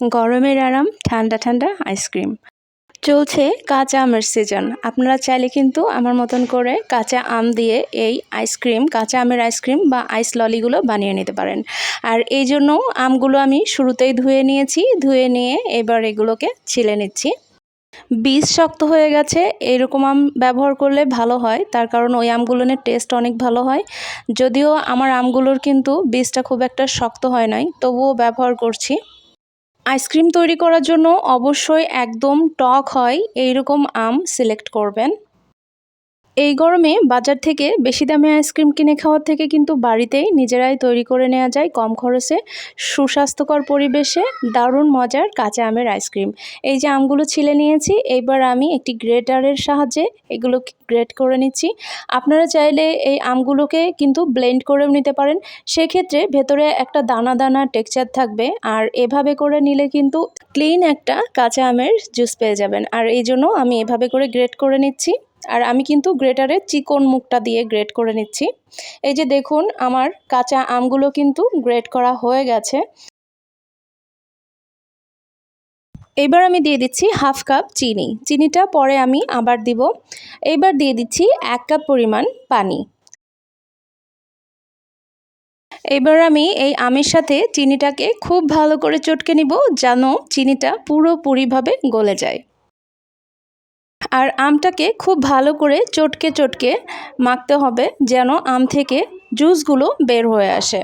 গরমের আরাম, ঠান্ডা ঠান্ডা আইসক্রিম চলছে কাঁচা আমের সিজন আপনারা চাইলে কিন্তু আমার মতন করে কাঁচা আম দিয়ে এই আইসক্রিম কাঁচা আমের আইসক্রিম বা আইস ললিগুলো বানিয়ে নিতে পারেন। আর এই জন্য আমগুলো আমি শুরুতেই ধুয়ে নিয়েছি, ধুয়ে নিয়ে এবার এগুলোকে ছিলে নিচ্ছি। বীজ শক্ত হয়ে গেছে, এরকম আম ব্যবহার করলে ভালো হয়। তার কারণ ওই আমগুলোর টেস্ট অনেক ভালো হয়। যদিও আমার আমগুলোর কিন্তু বীজটা খুব একটা শক্ত হয় নাই, তবুও ব্যবহার করছি। আইসক্রিম তৈরি করার জন্য অবশ্যই একদম টক হয় এইরকম আম সিলেক্ট করবেন। এই গরমে বাজার থেকে বেশি দামে আইসক্রিম কিনে খাওয়ার থেকে কিন্তু বাড়িতেই নিজেরাই তৈরি করে নেওয়া যায় কম খরচে সুস্বাস্থ্যকর পরিবেশে দারুণ মজার কাঁচা আমের আইসক্রিম। এই যে আমগুলো ছিলে নিয়েছি, এইবার আমি একটি গ্রেটারের সাহায্যে এগুলো গ্রেট করে নিচ্ছি। আপনারা চাইলে এই আমগুলোকে কিন্তু ব্লেন্ড করেও নিতে পারেন। সেক্ষেত্রে ভেতরে একটা দানা দানা টেক্সচার থাকবে আর এভাবে করে নিলে কিন্তু ক্লিন একটা কাঁচা আমের জুস পেয়ে যাবেন। আর এই জন্য আমি এভাবে করে গ্রেট করে নিচ্ছি। আর আমি কিন্তু গ্রেটারে চিকন মুখটা দিয়ে গ্রেট করে নিচ্ছি। এই যে দেখুন, আমার কাঁচা আমগুলো কিন্তু গ্রেট করা হয়ে গেছে। এবার আমি দিয়ে দিচ্ছি হাফ কাপ চিনি। চিনিটা পরে আমি আবার দিব। এবার দিয়ে দিচ্ছি এক কাপ পরিমাণ পানি। এবার আমি এই আমের সাথে চিনিটাকে খুব ভালো করে চটকে নিব যেন চিনিটা পুরোপুরিভাবে গলে যায়। আর আমটাকে খুব ভালো করে চটকে চটকে মাখতে হবে যেন আম থেকে জুসগুলো বের হয়ে আসে।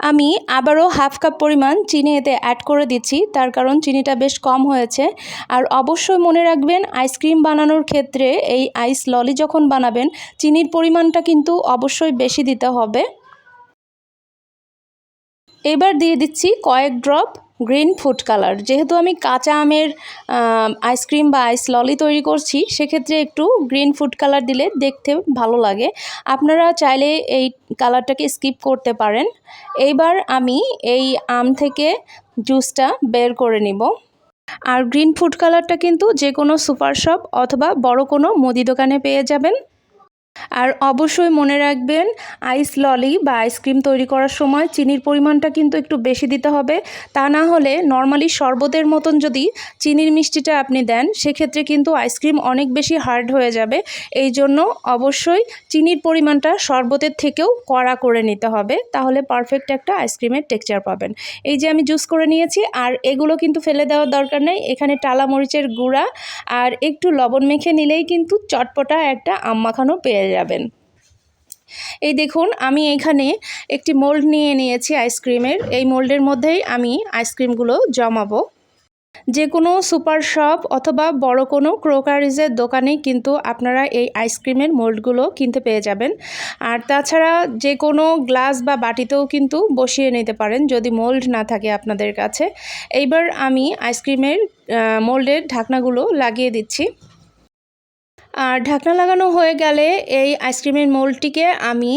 আমি আবারও হাফ কাপ পরিমাণ চিনি এতে অ্যাড করে দিচ্ছি, তার কারণ চিনিটা বেশ কম হয়েছে। আর অবশ্যই মনে রাখবেন, আইসক্রিম বানানোর ক্ষেত্রে এই আইস ললি যখন বানাবেন, চিনির পরিমাণটা কিন্তু অবশ্যই বেশি দিতে হবে। এবার দিয়ে দিচ্ছি কয়েক ড্রপ গ্রিন ফুড কালার। যেহেতু আমি কাঁচা আমের আইসক্রিম বা আইস ললি তৈরি করছি, সেক্ষেত্রে একটু গ্রিন ফুড কালার দিলে দেখতে ভালো লাগে। আপনারা চাইলে এই কালারটাকে স্কিপ করতে পারেন। এইবার আমি এই আম থেকে জুসটা বের করে নিব। আর গ্রিন ফুড কালারটা কিন্তু যে কোনো সুপার শপ অথবা বড় কোনো মুদি দোকানে পেয়ে যাবেন। আর অবশ্যই মনে রাখবেন আইস ললি বা আইসক্রিম তৈরি করার সময় চিনির পরিমাণটা কিন্তু একটু বেশি দিতে হবে। তা না হলে নর্মালি শরবতের মতন যদি চিনির মিষ্টিটা আপনি দেন, সেক্ষেত্রে কিন্তু আইসক্রিম অনেক বেশি হার্ড হয়ে যাবে। এই জন্য অবশ্যই চিনির পরিমাণটা শরবতের থেকেও কড়া করে নিতে হবে। তাহলে পারফেক্ট একটা আইসক্রিমের টেক্সচার পাবেন। এই যে আমি জুস করে নিয়েছি, আর এগুলো কিন্তু ফেলে দেওয়ার দরকার নেই। এখানে টালা মরিচের গুঁড়া আর একটু লবণ মেখে নিলেই কিন্তু চটপটা একটা আম মাখানো পেয়ে যাবেন। এই দেখুন, আমি এখানে একটি মোল্ড নিয়ে নিয়েছি আইসক্রিমের। এই মোল্ডের মধ্যেই আমি আইসক্রিমগুলো জমাবো। যে কোনো সুপার শপ অথবা বড় কোনো ক্রোকারিজের দোকানে কিন্তু আপনারা এই আইসক্রিমের মোল্ডগুলো কিনতে পেয়ে যাবেন। আর তাছাড়া যে কোনো গ্লাস বা বাটিতেও কিন্তু বসিয়ে নিতে পারেন যদি মোল্ড না থাকে আপনাদের কাছে। এইবার আমি আইসক্রিমের মোল্ডের ঢাকনাগুলো লাগিয়ে দিচ্ছি। আর ঢাকনা লাগানো হয়ে গেলে এই আইসক্রিমের মোলটিকে আমি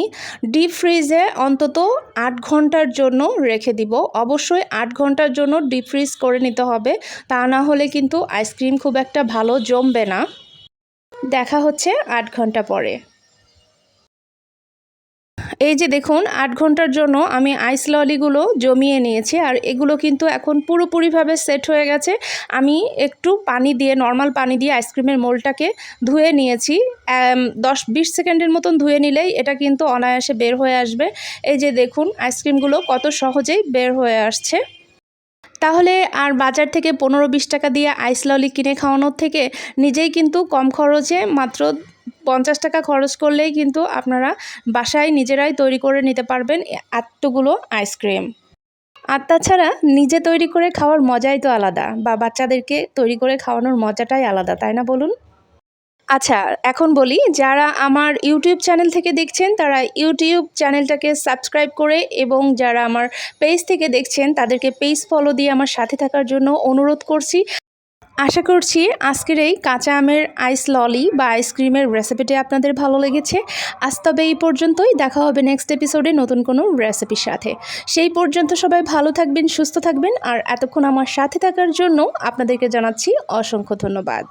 ডিপ ফ্রিজে অন্তত আট ঘণ্টার জন্য রেখে দিব। অবশ্যই আট ঘণ্টার জন্য ডিপ ফ্রিজ করে নিতে হবে, তা না হলে কিন্তু আইসক্রিম খুব একটা ভালো জমবে না। দেখা হচ্ছে আট ঘণ্টা পরে। এই যে দেখুন, আট ঘণ্টার জন্য আমি আইস ললিগুলো জমিয়ে নিয়েছি আর এগুলো কিন্তু এখন পুরোপুরিভাবে সেট হয়ে গেছে। আমি একটু পানি দিয়ে নর্মাল পানি দিয়ে আইসক্রিমের মোলটাকে ধুয়ে নিয়েছি। দশ বিশ সেকেন্ডের মতন ধুয়ে নিলেই এটা কিন্তু অনায়াসে বের হয়ে আসবে। এই যে দেখুন আইসক্রিমগুলো কত সহজেই বের হয়ে আসছে। তাহলে আর বাজার থেকে পনেরো বিশ টাকা দিয়ে আইস ললি কিনে খাওয়ানোর থেকে নিজেই কিন্তু কম খরচে মাত্র পঞ্চাশ টাকা খরচ করলেই কিন্তু আপনারা বাসায় নিজেরাই তৈরি করে নিতে পারবেন এতগুলো আইসক্রিম। আর তাছাড়া নিজে তৈরি করে খাওয়ার মজাই তো আলাদা বা বাচ্চাদেরকে তৈরি করে খাওয়ানোর মজাটাই আলাদা, তাই না বলুন? আচ্ছা এখন বলি যারা আমার ইউটিউব চ্যানেল থেকে দেখছেন তারা ইউটিউব চ্যানেলটাকে সাবস্ক্রাইব করে এবং যারা আমার পেজ থেকে দেখছেন তাদেরকে পেজ ফলো দিয়ে আমার সাথে থাকার জন্য অনুরোধ করছি। আশা করছি আজকের এই কাঁচা আমের আইস ললি বা আইসক্রিমের রেসিপিটি আপনাদের ভালো লেগেছে। আজ তবে এই পর্যন্তই। দেখা হবে নেক্সট এপিসোডে নতুন কোনো রেসিপির সাথে। সেই পর্যন্ত সবাই ভালো থাকবেন, সুস্থ থাকবেন। আর এতক্ষণ আমার সাথে থাকার জন্য আপনাদেরকে জানাচ্ছি অসংখ্য ধন্যবাদ।